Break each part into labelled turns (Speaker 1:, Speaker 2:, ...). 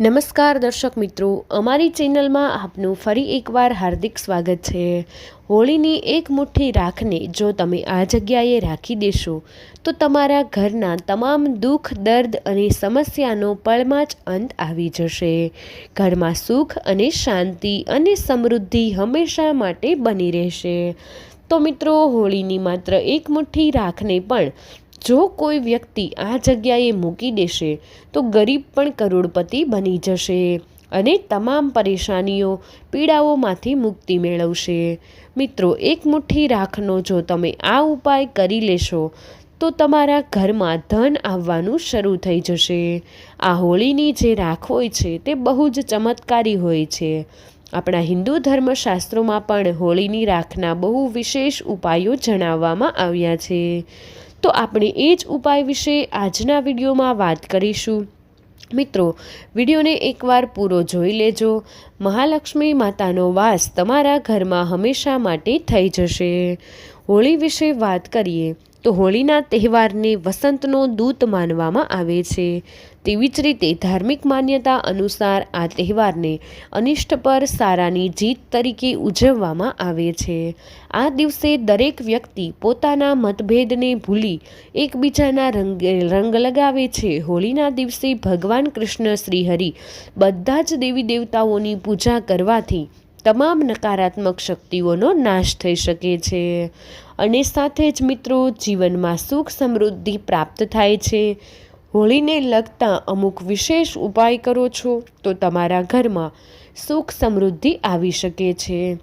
Speaker 1: નમસ્કાર દર્શક મિત્રો, અમારી ચેનલમાં આપનું ફરી એકવાર હાર્દિક સ્વાગત છે. હોળીની એક મુઠ્ઠી રાખને જો તમે આ જગ્યાએ રાખી દેશો, તો તમારા ઘરના તમામ દુઃખ, દર્દ અને સમસ્યાનો પળમાં જ અંત આવી જશે. ઘરમાં સુખ અને શાંતિ અને સમૃદ્ધિ હંમેશા માટે બની રહેશે. તો મિત્રો, હોળીની માત્ર એક મુઠ્ઠી રાખને પણ જો કોઈ વ્યક્તિ આ જગ્યાએ મૂકી દેશે, તો ગરીબ પણ કરોડપતિ બની જશે અને તમામ પરેશાનીઓ પીડાઓમાંથી મુક્તિ મેળવશે. મિત્રો, એક મુઠ્ઠી રાખનો જો તમે આ ઉપાય કરી લેશો, તો તમારા ઘરમાં ધન આવવાનું શરૂ થઈ જશે. આ હોળીની જે રાખ હોય છે, તે બહુ જ ચમત્કારી હોય છે. આપણા હિન્દુ ધર્મશાસ્ત્રોમાં પણ હોળીની રાખના બહુ વિશેષ ઉપાયો જણાવવામાં આવ્યા છે. તો આપણે એ જ ઉપાય વિશે આજના વિડીયોમાં વાત કરીશું. મિત્રો, વિડીયોને એકવાર પૂરો જોઈ લેજો. મહાલક્ષ્મી માતાનો વાસ તમારા ઘરમાં હંમેશા માટે થઈ જશે. હોળી વિશે વાત કરીએ. તો હોળીના તહેવારને વસંતનો દૂત માનવામાં આવે છે. તેવી જ રીતે ધાર્મિક માન્યતા અનુસાર આ તહેવારને અનિષ્ટ પર સારાની જીત તરીકે ઉજવવામાં આવે છે. આ દિવસે દરેક વ્યક્તિ પોતાના મતભેદને ભૂલી એકબીજાના રંગ રંગ લગાવે છે. હોળીના દિવસે ભગવાન કૃષ્ણ શ્રીહરિ બધા જ દેવી દેવતાઓની પૂજા કરવાથી તમામ નકારાત્મક શક્તિઓનો નાશ થઈ શકે છે. અને સાથે જ મિત્રો, જીવનમાં સુખ સમૃદ્ધિ પ્રાપ્ત થાય છે. હોળીને લગતા અમુક વિશેષ ઉપાય કરો છો તો તમારા ઘરમાં સુખ સમૃદ્ધિ આવી શકે છે.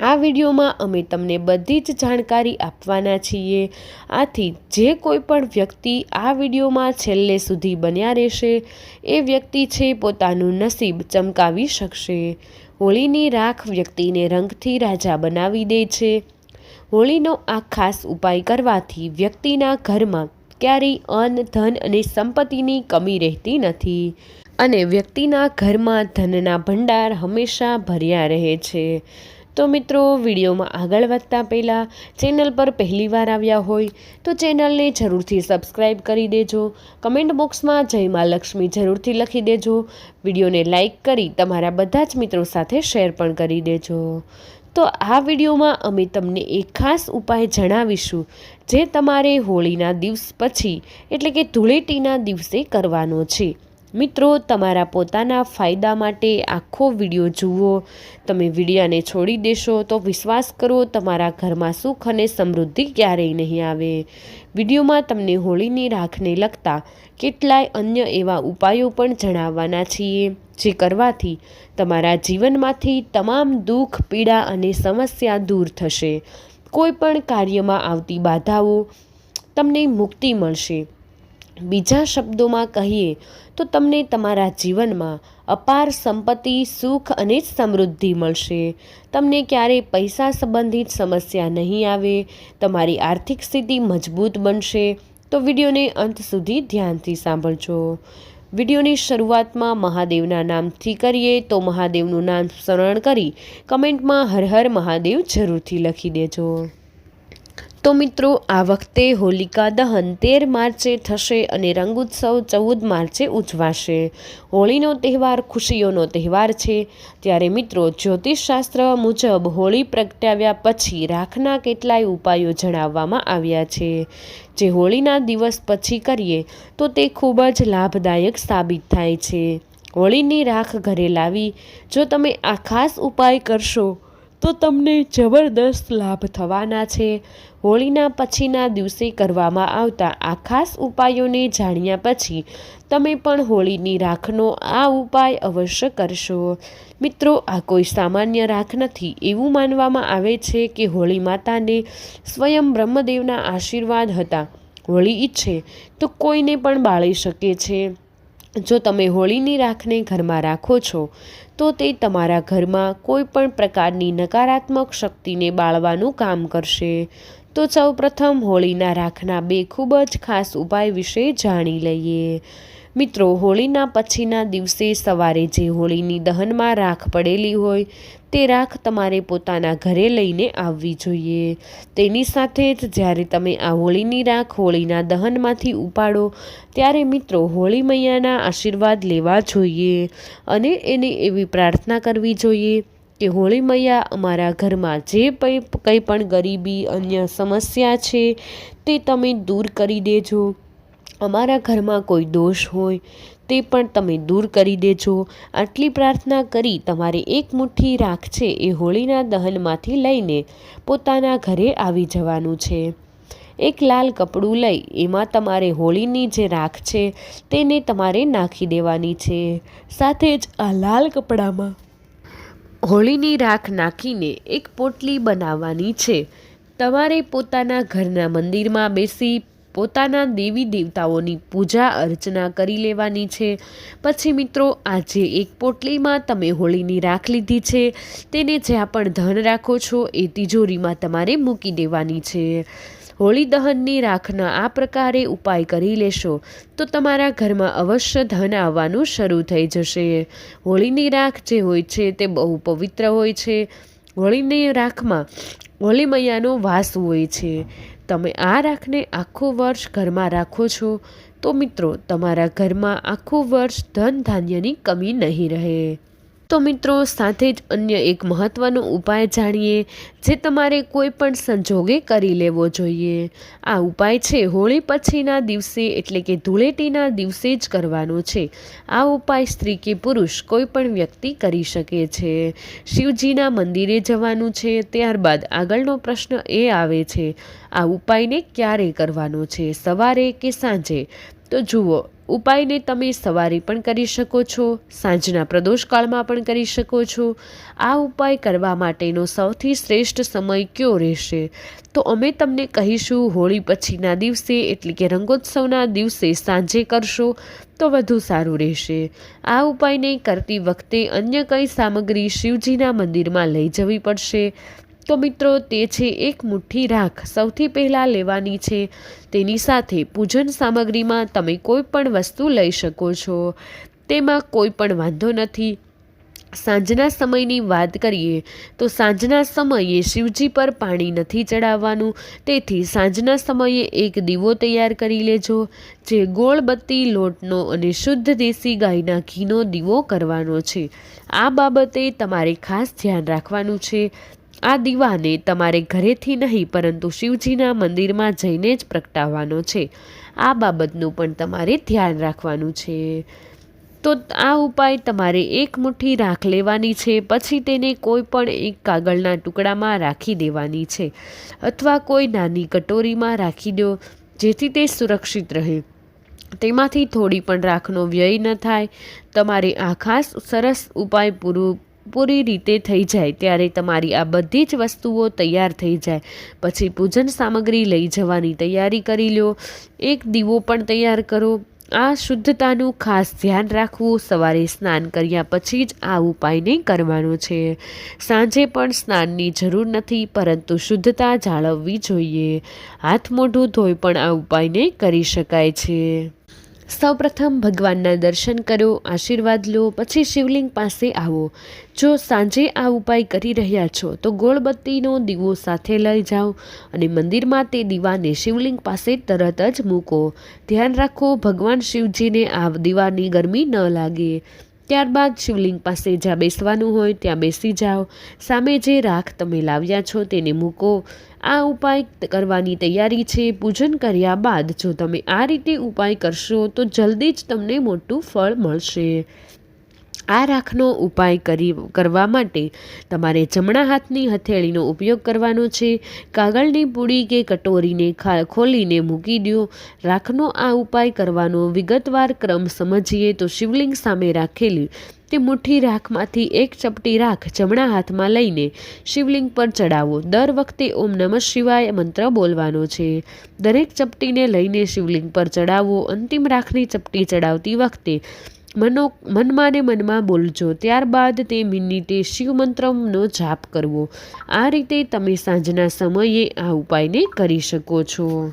Speaker 1: આ વિડીયોમાં અમે તમને બધી જ જાણકારી આપવાના છીએ. આથી જે કોઈ પણ વ્યક્તિ આ વિડીયોમાં છેલ્લે સુધી બન્યા રહેશે, એ વ્યક્તિ છે પોતાનું નસીબ ચમકાવી શકશે. હોળીની રાખ વ્યક્તિને રંગથી રાજા બનાવી દે છે. હોળીનો આ ખાસ ઉપાય કરવાથી વ્યક્તિના ઘરમાં ક્યારેય અન્ન, ધન અને સંપત્તિની કમી રહેતી નથી અને વ્યક્તિના ઘરમાં ધનના ભંડાર હંમેશા ભર્યા રહે છે. તો મિત્રો, વિડીયોમાં આગળ વધતા પહેલાં ચેનલ પર પહેલીવાર આવ્યા હોય તો ચેનલને જરૂરથી સબસ્ક્રાઈબ કરી દેજો. કમેન્ટ બોક્સમાં જય મા લક્ષ્મી જરૂરથી લખી દેજો. વિડીયોને લાઇક કરી તમારા બધા જ મિત્રો સાથે શેર પણ કરી દેજો. તો આ વિડીયોમાં અમે તમને એક ખાસ ઉપાય જણાવીશું, જે તમારે હોળીના દિવસ પછી, એટલે કે ધૂળેટીના દિવસે કરવાનો છે. મિત્રો, તમારા પોતાના ફાયદા માટે આખો વીડિયો જુઓ. તમે વિડીયાને છોડી દેશો તો વિશ્વાસ કરો, તમારા ઘરમાં સુખ અને સમૃદ્ધિ ક્યારેય નહીં આવે. વિડીયોમાં તમને હોળીની રાખને લગતા કેટલાય અન્ય એવા ઉપાયો પણ જણાવવાના છીએ, જે કરવાથી તમારા જીવનમાંથી તમામ દુઃખ, પીડા અને સમસ્યા દૂર થશે. કોઈ પણ કાર્યમાં આવતી બાધાઓ તમને મુક્તિ મળશે. બીજા શબ્દોમાં કહીએ તો તમને તમારા જીવનમાં અપાર સંપત્તિ, સુખ અને સમૃદ્ધિ મળશે. તમને ક્યારેય પૈસા સંબંધિત સમસ્યા નહીં આવે, તમારી આર્થિક સ્થિતિ મજબૂત બનશે, તો વિડીયોને અંત સુધી ધ્યાનથી સાંભળજો. વિડીયોની શરૂઆતમાં મહાદેવના નામથી કરીએ તો મહાદેવનું નામ સ્મરણ કરી કમેન્ટમાં હર હર મહાદેવ જરૂરથી લખી દેજો. તો મિત્રો, આ વખતે હોલિકા દહન તેર માર્ચે થશે અને રંગોત્સવ ચૌદ માર્ચે ઉજવાશે. હોળીનો તહેવાર ખુશીઓનો તહેવાર છે. ત્યારે મિત્રો, જ્યોતિષશાસ્ત્ર મુજબ હોળી પ્રગટાવ્યા પછી રાખના કેટલાય ઉપાયો જણાવવામાં આવ્યા છે. જે હોળીના દિવસ પછી કરીએ, તો તે ખૂબ જ લાભદાયક સાબિત થાય છે. હોળીની રાખ ઘરે લાવી, જો તમે આ ખાસ ઉપાય કરશો તો તમને જબરદસ્ત લાભ થવાના છે. હોળીના પછીના દિવસે કરવામાં આવતા આ ખાસ ઉપાયોને જાણ્યા પછી તમે પણ હોળીની રાખનો આ ઉપાય અવશ્ય કરશો. મિત્રો, આ કોઈ સામાન્ય રાખ નથી. એવું માનવામાં આવે છે કે હોળી માતાને સ્વયં બ્રહ્મદેવના આશીર્વાદ હતા. હોળી ઈચ્છે તો કોઈને પણ બાળી શકે છે. જો તમે હોળીની રાખને ઘરમાં રાખો છો, તો તે તમારા ઘરમાં કોઈ પણ પ્રકારની નકારાત્મક શક્તિને બાળવાનું કામ કરશે. તો સૌ પ્રથમ હોળીના રાખના બે ખૂબ જ ખાસ ઉપાય વિશે જાણી લઈએ. મિત્રો, હોળીના પછીના દિવસે સવારે જે હોળીની દહનમાં રાખ પડેલી હોય, તે રાખ તમારે પોતાના ઘરે લઈને આવવી જોઈએ. તેની સાથે જ જ્યારે તમે આ હોળીની રાખ હોળીના દહનમાંથી ઉપાડો, ત્યારે મિત્રો હોળી મૈયાના આશીર્વાદ લેવા જોઈએ અને એને એવી પ્રાર્થના કરવી જોઈએ કે હોળી મૈયા અમારા ઘરમાં જે કંઈ પણ ગરીબી, અન્ય સમસ્યા છે, તે તમે દૂર કરી દેજો. અમારા ઘરમાં કોઈ દોષ હોય, તે પણ તમે દૂર કરી દેજો. આટલી પ્રાર્થના કરી તમારે એક મુઠ્ઠી રાખ છે એ હોળીના દહનમાંથી લઈને પોતાના ઘરે આવી જવાનું છે. એક લાલ કપડું લઈ એમાં તમારે હોળીની જે રાખ છે તેને તમારે નાખી દેવાની છે. સાથે જ આ લાલ કપડામાં હોળીની રાખ નાખીને એક પોટલી બનાવવાની છે. તમારે પોતાના ઘરના મંદિરમાં બેસી પોતાના દેવી દેવતાઓની પૂજા અર્ચના કરી લેવાની છે. પછી મિત્રો, આજે એક પોટલીમાં તમે હોળીની રાખ લીધી છે. તેને જ્યાં પણ ધન રાખો છો, એ તિજોરીમાં તમારે મૂકી દેવાની છે. હોળી દહનની રાખના આ પ્રકારે ઉપાય કરી લેશો, તો તમારા ઘરમાં અવશ્ય ધન આવવાનું શરૂ થઈ જશે. હોળીની રાખ જે હોય છે, તે બહુ પવિત્ર હોય છે. હોળીની રાખમાં હોળી મૈયાનો વાસ હોય છે. તમે આ રાખને આખું વર્ષ ઘરમાં રાખો છો, તો મિત્રો તમારા ઘરમાં આખું વર્ષ ધન ધાન્યની કમી નહીં રહે. તો મિત્રો, સાથે જ અન્ય એક મહત્ત્વનો ઉપાય જાણીએ, જે તમારે કોઈ પણ સંજોગે કરી લેવો જોઈએ. આ ઉપાય છે, હોળી પછીના દિવસે એટલે કે ધૂળેટીના દિવસે જ કરવાનો છે. આ ઉપાય સ્ત્રી કે પુરુષ કોઈ પણ વ્યક્તિ કરી શકે છે. શિવજીના મંદિરે જવાનું છે, ત્યારબાદ આગળનો પ્રશ્ન એ આવે છે, આ ઉપાયને ક્યારે કરવાનો છે? સવારે કે સાંજે? તો જુઓ, ઉપાયને તમે સવારે પણ કરી શકો છો, સાંજના પ્રદોષકાળમાં પણ કરી શકો છો. આ ઉપાય કરવા માટેનો સૌથી શ્રેષ્ઠ સમય કયો રહેશે? તો અમે તમને કહીશું, હોળી પછીના દિવસે એટલે કે રંગોત્સવના દિવસે સાંજે કરશો તો વધુ સારું રહેશે. આ ઉપાયને કરતી વખતે અન્ય કઈ સામગ્રી શિવજીના મંદિરમાં લઈ જવી પડશે? તો મિત્રો, તે છે એક મુઠ્ઠી રાખ. સૌથી પહેલાં લેવાની છે તેની સાથે પૂજન સામગ્રીમાં તમે કોઈ પણ વસ્તુ લઈ શકો છો. તેમાં કોઈ પણ વાંધો નથી. સાંજના સમયની વાત કરીએ તો સાંજના સમયે શિવજી પર પાણી નથી ચડાવવાનું. તેથી સાંજના સમયે એક દીવો તૈયાર કરી લેજો, જે ગોળબત્તી, લોટનો અને શુદ્ધ દેશી ગાયના ઘીનો દીવો કરવાનો છે. આ બાબતે તમારે ખાસ ધ્યાન રાખવાનું છે. આ દીવાને તમારે ઘરેથી નહીં, પરંતુ શિવજીના મંદિરમાં જઈને જ પ્રગટાવવાનો છે. આ બાબતનું પણ તમારે ધ્યાન રાખવાનું છે. તો આ ઉપાય તમારે એક મુઠ્ઠી રાખ લેવાની છે, પછી તેને કોઈ પણ એક કાગળના ટુકડામાં રાખી દેવાની છે, અથવા કોઈ નાની કટોરીમાં રાખી દો, જેથી તે સુરક્ષિત રહે. તેમાંથી થોડી પણ રાખનો વ્યય ન થાય. તમારે આ ખાસ સરસ ઉપાય પૂરું પૂરી રીતે થઈ જાય ત્યારે તમારી આ બધી જ વસ્તુઓ તૈયાર થઈ જાય. પછી પૂજન સામગ્રી લઈ જવાની તૈયારી કરી લો. એક દીવો પણ તૈયાર કરો. આ શુદ્ધતાનું ખાસ ધ્યાન રાખવું. સવારે સ્નાન કર્યા પછી જ આ ઉપાયને કરવાનો છે. સાંજે પણ સ્નાનની જરૂર નથી, પરંતુ શુદ્ધતા જાળવવી જોઈએ. હાથ મોઢું ધોઈ પણ આ ઉપાયને કરી શકાય છે. સૌપ્રથમ ભગવાનના દર્શન કરો, આશીર્વાદ લો, પછી શિવલિંગ પાસે આવો. જો સાંજે આ ઉપાય કરી રહ્યા છો, તો ગોળબત્તીનો દીવો સાથે લઈ જાઓ અને મંદિરમાં તે દીવાને શિવલિંગ પાસે તરત જ મૂકો. ધ્યાન રાખો, ભગવાન શિવજીને આ દીવાની ગરમી ન લાગે. ત્યારબાદ શિવલિંગ પાસે જ્યાં બેસવાનું હોય ત્યાં બેસી જાઓ. સામે જે રાખ તમે લાવ્યા છો તેને મૂકો. આ ઉપાય કરવાની તૈયારી છે. પૂજન કર્યા બાદ જો તમે આ રીતે ઉપાય કરશો તો જલ્દી જ તમને મોટું ફળ મળશે. આ રાખનો ઉપાય કરી, કરવા માટે તમારે જમણા હાથની હથેળીનો ઉપયોગ કરવાનો છે. કાગળની પૂડી કે કટોરીને ખોલીને મૂકી દો. રાખનો આ ઉપાય કરવાનો વિગતવાર ક્રમ સમજીએ તો શિવલિંગ સામે રાખેલી તે મુઠ્ઠી રાખમાંથી એક ચપટી રાખ જમણા હાથમાં લઈને શિવલિંગ પર ચડાવો. દર વખતે ઓમ નમઃ શિવાય મંત્ર બોલવાનો છે. દરેક ચપટીને લઈને શિવલિંગ પર ચડાવો. અંતિમ રાખની ચપટી ચડાવતી વખતે મનો, મનમાં ને મનમાં બોલજો. ત્યારબાદ તે મિનિટે શિવમંત્રમનો જાપ કરવો. આ રીતે તમે સાંજના સમયે આ ઉપાયને કરી શકો છો.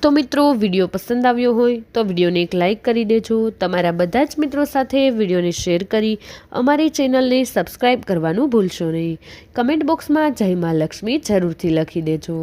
Speaker 1: તો મિત્રો, વીડિયો પસંદ આવ્યો હોય તો વિડીયોને એક લાઇક કરી દેજો. તમારા બધા જ મિત્રો સાથે વિડીયોને શેર કરી અમારી ચેનલને સબસ્ક્રાઈબ કરવાનું ભૂલશો નહીં. કમેન્ટ બોક્સમાં જય મા લક્ષ્મી જરૂરથી લખી દેજો.